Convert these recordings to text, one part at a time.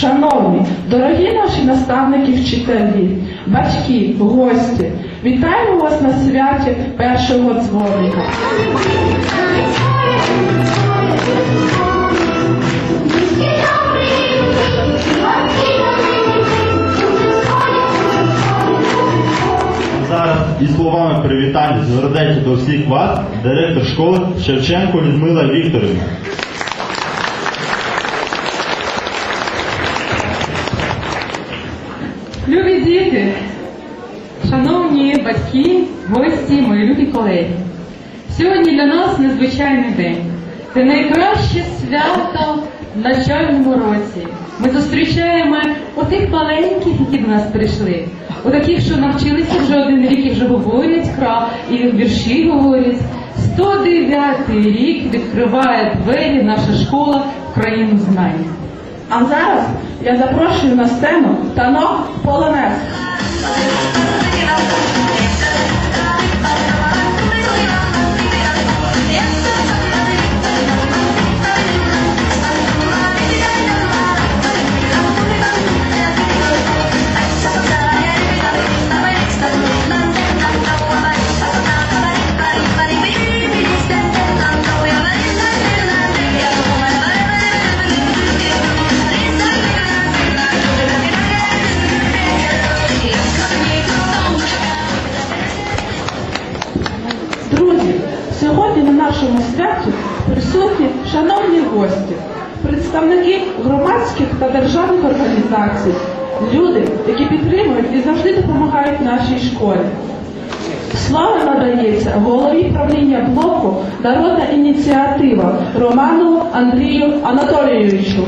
Шановні, дорогі наші наставники, вчителі, батьки, гості, вітаємо вас на святі першого дзвоника. Зараз із словами привітання звертається до всіх вас, директор школи Шевченко Людмила Вікторівна. Любі діти, шановні батьки, гості, мої любі колеги. Сьогодні для нас незвичайний день. Це найкраще свято в навчальному році. Ми зустрічаємо отих маленьких, які до нас прийшли. У таких, що навчилися вже один рік і вже говорять кра, і вірші говорять. 109 рік відкриває двері наша школа в країну знань. А зараз я запрошую на сцену танок полонез. Друзі, сьогодні на нашому святі присутні шановні гості, представники громадських та державних організацій, люди, які підтримують і завжди допомагають нашій школі. Слово надається голові правління блоку Народна ініціатива Роману Андрію Анатолійовичу.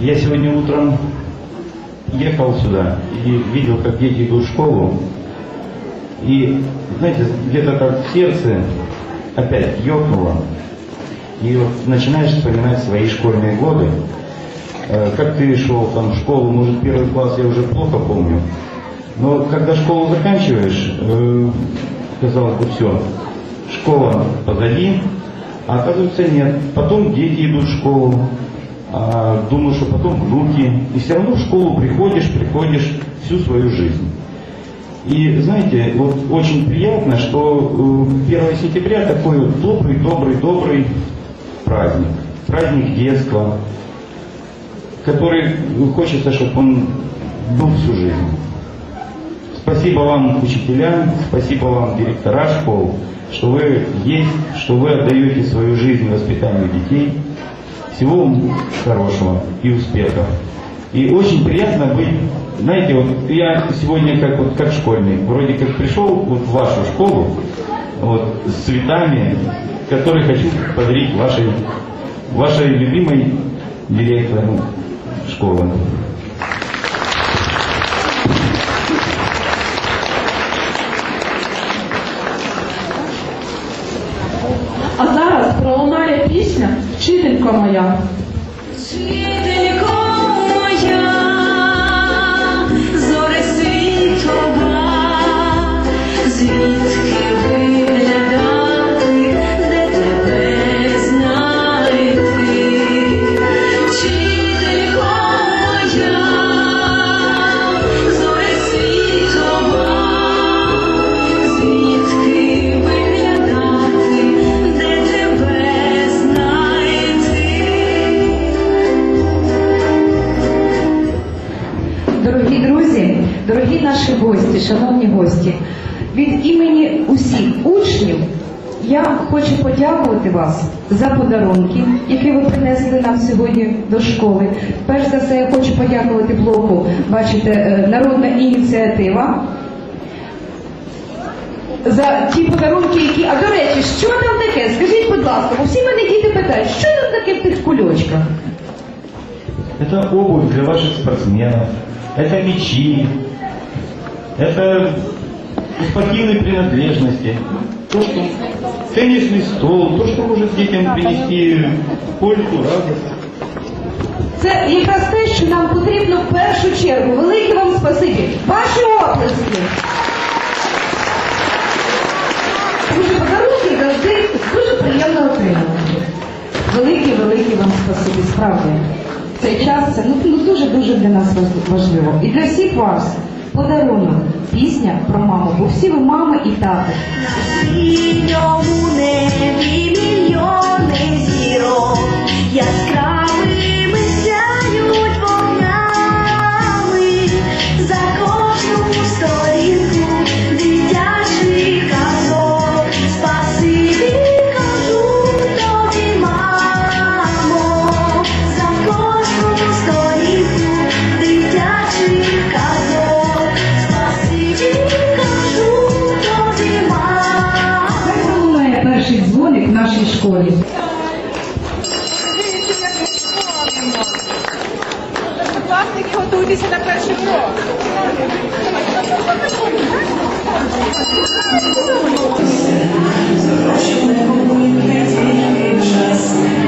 Я сегодня утром ехал сюда и видел, как дети идут в школу. И, знаете, где-то так в сердце опять ёкнуло. И вот начинаешь вспоминать свои школьные годы. Э, Как ты шел там в школу, может, первый класс я уже плохо помню. Но когда школу заканчиваешь, э, казалось бы, все, школа позади, а оказывается нет. Потом дети идут в школу, а что потом внуки. И все равно в школу приходишь, приходишь всю свою жизнь. И знаете, вот очень приятно, что э, 1 сентября такой добрый, добрый, добрый праздник. Праздник детства, который хочется, чтобы он был всю жизнь. Спасибо вам, учителя, спасибо вам, директора школ, что вы есть, что вы отдаете свою жизнь воспитанию детей. Всего вам хорошего и успехов. И очень приятно быть, знаете, вот я сегодня как вот как школьник, вроде как пришел вот в вашу школу, вот с цветами, которые хочу подарить вашей, вашей любимой директору школы. А зараз пролунає пісня como a гості, шановні гості, від імені усіх учнів я хочу подякувати вас за подарунки, які ви принесли нам сьогодні до школи. Перш за все, я хочу подякувати блоку, бачите, е, народна ініціатива. За ті подарунки, які. А до речі, що там таке? Скажіть, будь ласка, бо всі мене діти питають, що там таке в тих кульочках? Это обувь для ваших спортсменов, это мячи, это спортивные принадлежности, то, что теннисный стол, то, что может детям принести пользу, радость. Це якраз те, що нам потрібно в першу чергу. Велике вам спасибі. Ваші оплески. Дуже подарунки завжди дуже приємно отримувати. Велике, велике вам спасибі. Справді. Цей час це ну, ну дуже-дуже для нас важливо. І для всіх вас. Подарунок пісня про маму, бо всі ви мами і тати. школі. Власники готуйтеся на перший крок. Запрошуємо на час.